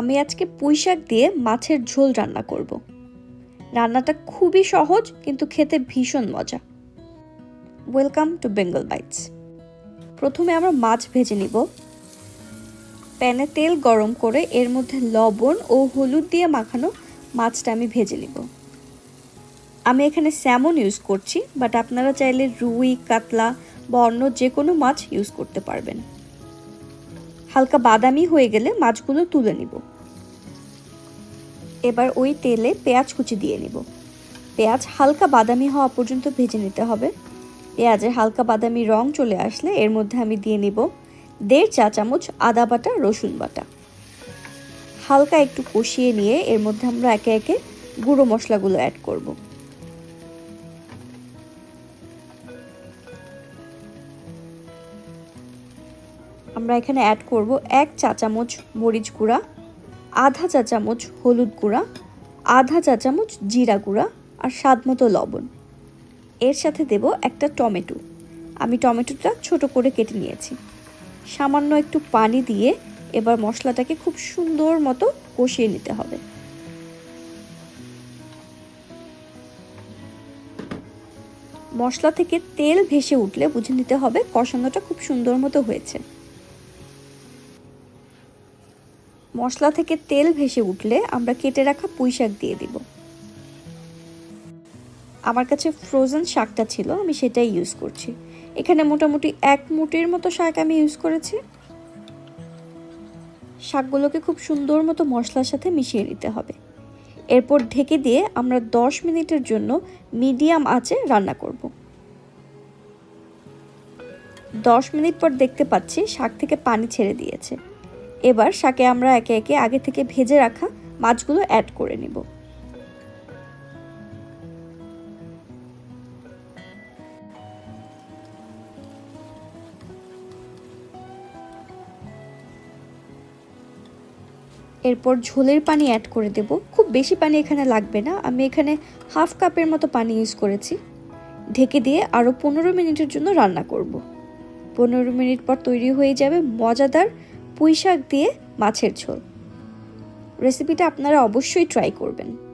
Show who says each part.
Speaker 1: আমি আজকে পুঁই শাক দিয়ে মাছের ঝোল রান্না করব। রান্নাটা খুবই সহজ, কিন্তু খেতে ভীষণ মজা। ওয়েলকাম টু বেঙ্গল বাইটস প্রথমে আমরা মাছ ভেজে নিব। প্যানে তেল গরম করে এর মধ্যে লবণ ও হলুদ দিয়ে মাখানো মাছটা আমি ভেজে নিব। আমি এখানে স্যামন ইউজ করছি, বাট আপনারা চাইলে রুই, কাতলা বা অন্য যে কোনো মাছ ইউজ করতে পারবেন। হালকা বাদামি হয়ে গেলে মাছগুলো তুলে নিব। এবার ওই তেলে পেঁয়াজ কুচি দিয়ে নিব। পেঁয়াজ হালকা বাদামি হওয়া পর্যন্ত ভেজে নিতে হবে। পেঁয়াজের হালকা বাদামি রং চলে আসলে এর মধ্যে আমি দিয়ে নিব দেড় চা চামচ আদা বাটা, রসুন বাটা। হালকা একটু কষিয়ে নিয়ে এর মধ্যে আমরা একে একে গুঁড়ো মশলাগুলো অ্যাড করব। আমরা এখানে অ্যাড করব এক চা চামচ মরিচ গুঁড়া আধা চা চামচ হলুদ গুঁড়া, আধা চা চামচ জিরা গুঁড়া আর স্বাদ মতো লবণ। এর সাথে দেব একটা টমেটো। আমি টমেটোটা ছোট করে কেটে নিয়েছি। সামান্য একটু পানি দিয়ে এবার মশলাটাকে খুব সুন্দর মতো কষিয়ে নিতে হবে। মশলা থেকে তেল ভেসে উঠলে বুঝে নিতে হবে কষানোটা খুব সুন্দর মতো হয়েছে। মশলা থেকে তেল ভেসে উঠলে আমরা কেটে রাখা পুঁই শাক দিয়ে দিব। আমার কাছে ফ্রোজেন শাকটা ছিল, আমি সেটাই ইউজ করছি। এখানে মোটামুটি এক মুটির মতো শাক আমি ইউজ করেছি। শাকগুলোকে খুব সুন্দর মতো মশলার সাথে মিশিয়ে নিতে হবে। এরপর ঢেকে দিয়ে আমরা দশ মিনিটের জন্য মিডিয়াম আঁচে রান্না করব। দশ মিনিট পর দেখতে পাচ্ছি শাক থেকে পানি ছেড়ে দিয়েছে। এবার শাকে আমরা একে একে আগে থেকে ভেজে রাখা মাছগুলো অ্যাড করে নিব। এরপর ঝোলের পানি অ্যাড করে দেব। খুব বেশি পানি এখানে লাগবে না। আমি এখানে হাফ কাপের মতো পানি ইউজ করেছি। ঢেকে দিয়ে আরও পনেরো মিনিটের জন্য রান্না করব। পনেরো মিনিট পর তৈরি হয়ে যাবে মজাদার পুঁই শাক দিয়ে মাছের ঝোল। রেসিপিটা আপনারা অবশ্যই ট্রাই করবেন।